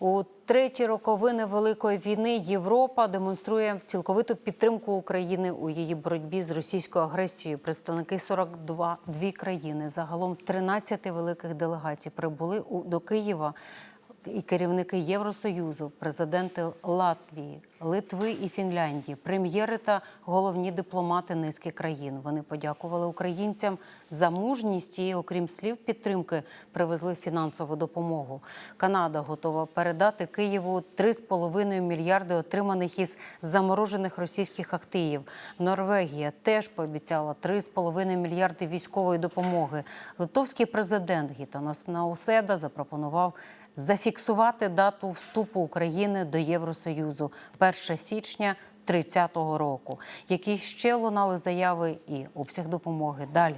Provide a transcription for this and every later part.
У треті роковини Великої війни Європа демонструє цілковиту підтримку України у її боротьбі з російською агресією. Представники 42 дві країни, загалом 13 великих делегацій прибули у- до Києва. І керівники Євросоюзу, президенти Латвії, Литви і Фінляндії, прем'єри та головні дипломати низки країн. Вони подякували українцям за мужність і, окрім слів підтримки, привезли фінансову допомогу. Канада готова передати Києву 3,5 мільярди отриманих із заморожених російських активів. Норвегія теж пообіцяла 3,5 мільярди військової допомоги. Литовський президент Гітанас Науседа запропонував зафіксувати дату вступу України до Євросоюзу 1 січня 30-го року. Які ще лунали заяви і обсяг допомоги далі.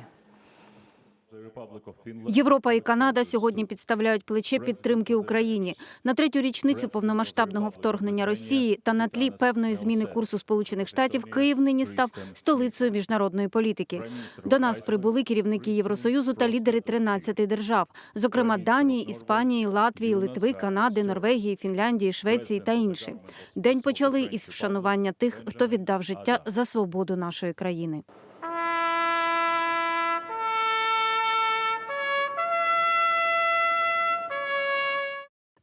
Європа і Канада сьогодні підставляють плече підтримки Україні на третю річницю повномасштабного вторгнення Росії та на тлі певної зміни курсу Сполучених Штатів Київ нині став столицею міжнародної політики. До нас прибули керівники Євросоюзу та лідери 13 держав, зокрема Данії, Іспанії, Латвії, Литви, Канади, Норвегії, Фінляндії, Швеції та інші. День почали із вшанування тих, хто віддав життя за свободу нашої країни.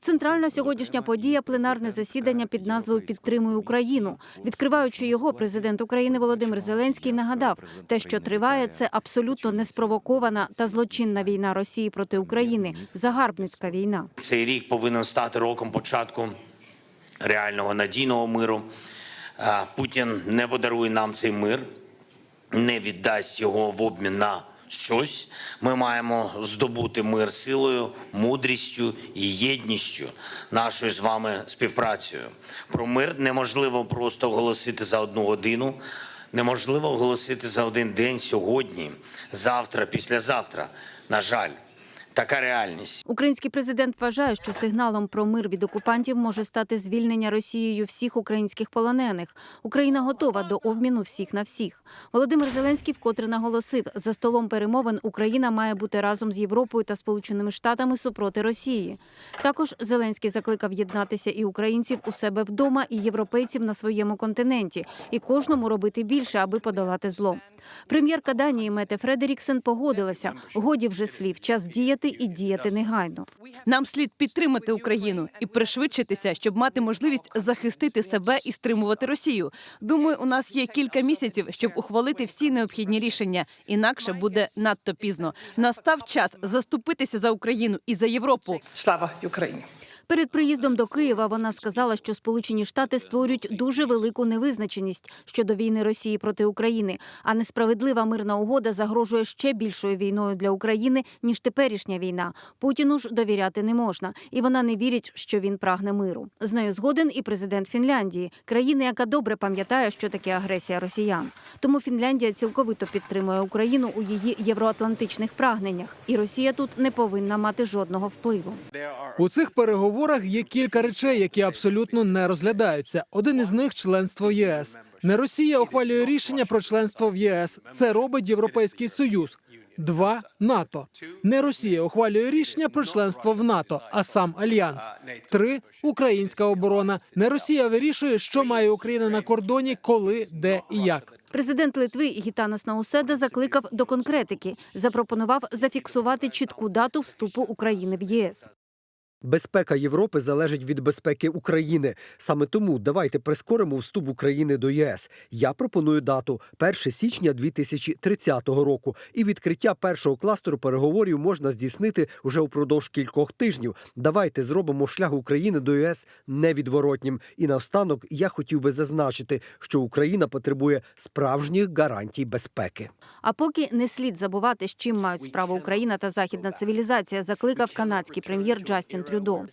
Центральна сьогоднішня подія пленарне засідання під назвою Підтримую Україну. Відкриваючи його, президент України Володимир Зеленський нагадав, те, що триває, це абсолютно неспровокована та злочинна війна Росії проти України, загарбницька війна. Цей рік повинен стати роком початку реального надійного миру. Путін не подарує нам цей мир, не віддасть його в обмін на щось. Ми маємо здобути мир силою, мудрістю і єдністю нашою з вами співпрацею. Про мир неможливо просто оголосити за одну годину. Неможливо оголосити за один день сьогодні, завтра, післязавтра. На жаль, така реальність. Український президент вважає, що сигналом про мир від окупантів може стати звільнення Росією всіх українських полонених. Україна готова до обміну всіх на всіх. Володимир Зеленський вкотре наголосив, за столом перемовин Україна має бути разом з Європою та Сполученими Штатами супроти Росії. Також Зеленський закликав єднатися і українців у себе вдома, і європейців на своєму континенті, і кожному робити більше, аби подолати зло. Прем'єрка Данії Мете Фредеріксен погодилася. Годі вже слів, час діяти і діяти негайно. Нам слід підтримати Україну і пришвидшитися, щоб мати можливість захистити себе і стримувати Росію. Думаю, у нас є кілька місяців, щоб ухвалити всі необхідні рішення. Інакше буде надто пізно. Настав час заступитися за Україну і за Європу. Слава Україні! Перед приїздом до Києва вона сказала, що Сполучені Штати створюють дуже велику невизначеність щодо війни Росії проти України, а несправедлива мирна угода загрожує ще більшою війною для України ніж теперішня війна. Путіну ж довіряти не можна, і вона не вірить, що він прагне миру. З нею згоден і президент Фінляндії, країни, яка добре пам'ятає, що таке агресія росіян. Тому Фінляндія цілковито підтримує Україну у її євроатлантичних прагненнях, і Росія тут не повинна мати жодного впливу. У цих переговорах є кілька речей, які абсолютно не розглядаються. Один із них членство ЄС. Не Росія ухвалює рішення про членство в ЄС. Це робить Європейський Союз. Два НАТО. Не Росія ухвалює рішення про членство в НАТО, а сам альянс. Три українська оборона. Не Росія вирішує, що має Україна на кордоні, коли, де і як. Президент Литви Гітанас Науседа закликав до конкретики. Запропонував зафіксувати чітку дату вступу України в ЄС. Безпека Європи залежить від безпеки України. Саме тому давайте прискоримо вступ України до ЄС. Я пропоную дату 1 січня 2030 року. І відкриття першого кластеру переговорів можна здійснити уже упродовж кількох тижнів. Давайте зробимо шлях України до ЄС невідворотнім. І наостанок я хотів би зазначити, що Україна потребує справжніх гарантій безпеки. А поки не слід забувати, з чим мають справу Україна та західна цивілізація, закликав канадський прем'єр Джастін Трюдо.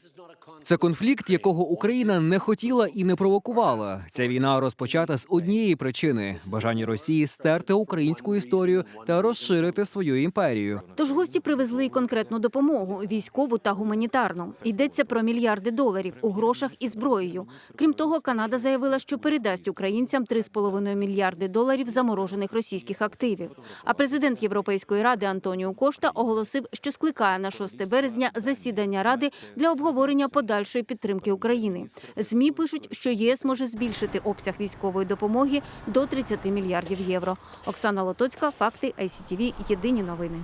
Це конфлікт, якого Україна не хотіла і не провокувала. Ця війна розпочата з однієї причини бажання Росії стерти українську історію та розширити свою імперію. Тож гості привезли й конкретну допомогу військову та гуманітарну. Йдеться про мільярди доларів у грошах і зброєю. Крім того, Канада заявила, що передасть українцям 3,5 мільярди доларів заморожених російських активів. А президент Європейської ради Антоніо Кошта оголосив, що скликає на 6 березня засідання ради для обговорення подальших подальшої підтримки України. Змі пишуть, що ЄС може збільшити обсяг військової допомоги до 30 мільярдів євро. Оксана Лотоцька, факти ICTV, Єдині новини.